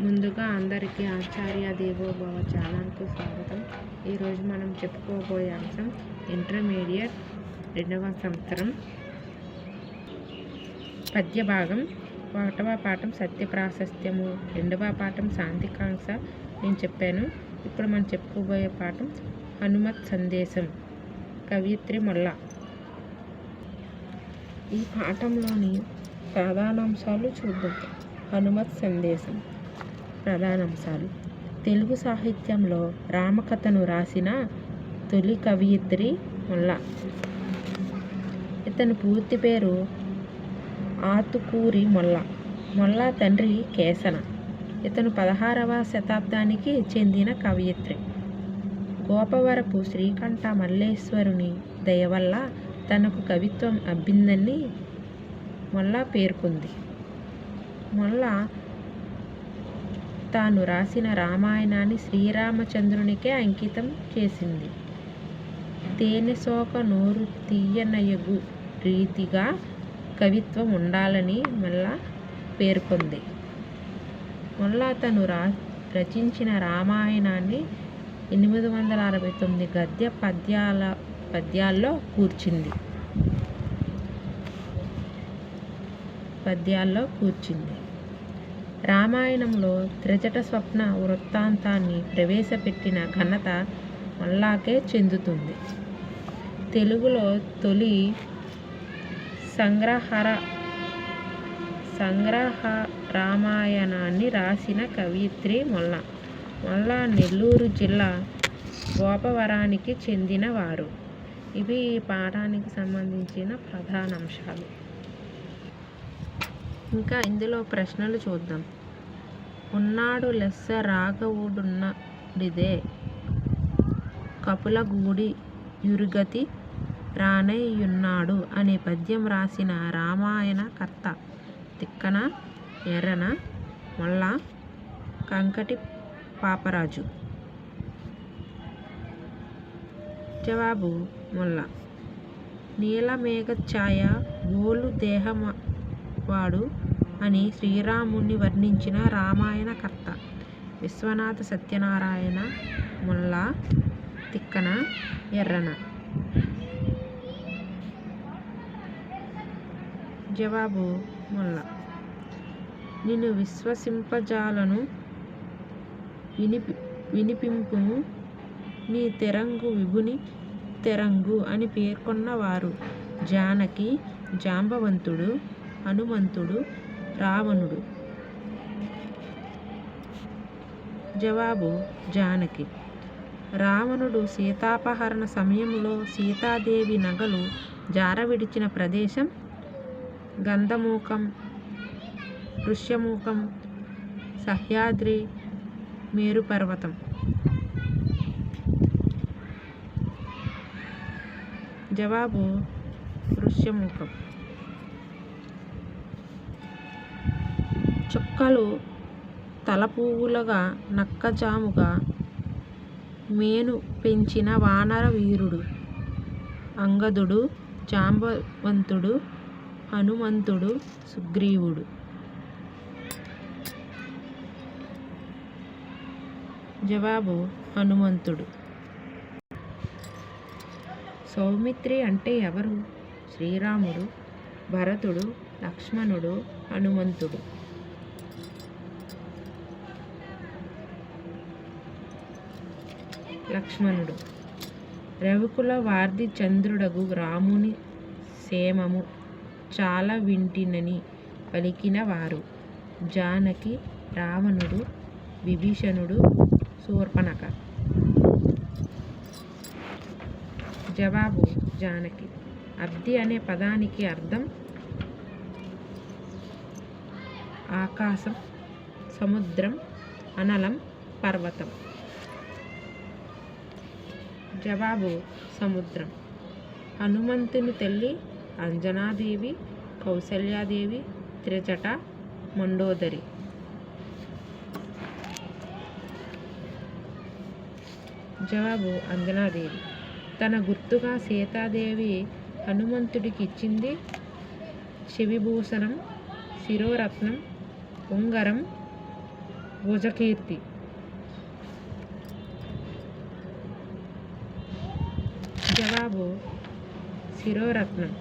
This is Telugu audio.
ముందుగా అందరికీ ఆచార్య దేవోభవ ఛానల్కు స్వాగతం. ఈరోజు మనం చెప్పుకోబోయే అంశం ఇంటర్మీడియట్ రెండవ సంవత్సరం. పద్య భాగం ఒకటవ పాఠం సత్య ప్రాశస్త్యము రెండవ పాఠం శాంతికాంక్ష. నేను చెప్పాను. ఇప్పుడు మనం చెప్పుకోబోయే పాఠం హనుమత్ సందేశం కవిత్రి మొల్ల. ఈ పాఠంలోని ప్రధానాంశాలు చూద్దాం. హనుమత్ సందేశం. ప్రధానాంశాలు. తెలుగు సాహిత్యంలో రామకథను రాసిన తొలి కవయిత్రి ముల్ల. ఇతని పూర్తి పేరు ఆతుకూరి మొల్ల. మొల్ల తండ్రి కేసన. ఇతను పదహారవ శతాబ్దానికి చెందిన కవయిత్రి. గోపవరపు శ్రీకంఠ మల్లేశ్వరుని దయ వల్ల తనకు కవిత్వం అబ్బిందని మొల్ల పేర్కొంది. మొల్ల తాను రాసిన రామాయణాన్ని శ్రీరామచంద్రునికే అంకితం చేసింది. తేనెశోక నోరు తీయనయగు రీతిగా కవిత్వం ఉండాలని మళ్ళా పేర్కొంది. మళ్ళా తను రా రచించిన రామాయణాన్ని ఎనిమిది వందల అరవై తొమ్మిది గద్య పద్యాల పద్యాల్లో కూర్చింది. పద్యాల్లో కూర్చింది. రామాయణంలో త్రిజట స్వప్న వృత్తాంతాన్ని ప్రవేశపెట్టిన ఘనత మల్లాకే చెందుతుంది. తెలుగులో తొలి సంగ్రహర సంగ్రహ రామాయణాన్ని రాసిన కవయిత్రి మొల్ల. మొల్ల నెల్లూరు జిల్లా గోపవరానికి చెందినవారు. ఇవి ఈ పాఠానికి సంబంధించిన ప్రధాన అంశాలు. ఇంకా ఇందులో ప్రశ్నలు చూద్దాం. ఉన్నాడు లెస్స రాఘవుడున్నడిదే. కపులగూడి యురుగతి రానయ్యున్నాడు అనే పద్యం రాసిన రామాయణ కర్త తిక్కన ఎర్రన మొల్ల కంకటి పాపరాజు. జవాబు మొల్ల. నీలమేఘఛాయ బోలు దేహవాడు అని శ్రీరాముణ్ణి వర్ణించిన రామాయణ కర్త విశ్వనాథ సత్యనారాయణ ముల్లా తిక్కన ఎర్రన. జవాబు ముల్లా. నిన్ను విశ్వసింపజాలను వినిపి వినిపింపు నీ తెరంగు విభుని తెరంగు అని పేర్కొన్నవారు. జానకి జాంబవంతుడు హనుమంతుడు రావణుడు. జవాబు జానకి. రావణుడు సీతాపహరణ సమయంలో సీతాదేవి నగలు జారవిడిచిన ప్రదేశం గంధమూకం ఋష్యమూకం సహ్యాద్రి మేరుపర్వతం. జవాబు ఋష్యమూకం చుక్కలు తలపువ్వులుగా నక్కజాముగా మేను పెంచిన వానర వీరుడు అంగదుడు జాంబవంతుడు హనుమంతుడు సుగ్రీవుడు. జవాబు హనుమంతుడు. సౌమిత్రి అంటే ఎవరు? శ్రీరాముడు భరతుడు లక్ష్మణుడు హనుమంతుడు. లక్ష్మణుడు. రవికుల వార్ధి చంద్రుడగు రాముని సేమము చాలా వింటినని పలికిన వారు. జానకి రావణుడు విభీషణుడు శూర్పణక. జవాబు జానకి. అబ్ది అనే పదానికి అర్థం ఆకాశం సముద్రం అనలం పర్వతం. జవాబు సముద్రం. హనుమంతుని తల్లి అంజనాదేవి కౌసల్యాదేవి త్రిజట మండోదరి. జవాబు అంజనాదేవి. తన గుర్తుగా సీతాదేవి హనుమంతుడికి ఇచ్చింది శివిభూషణం శిరోరత్నం ఉంగరం భుజకీర్తి. జవాబు శిరోరత్నం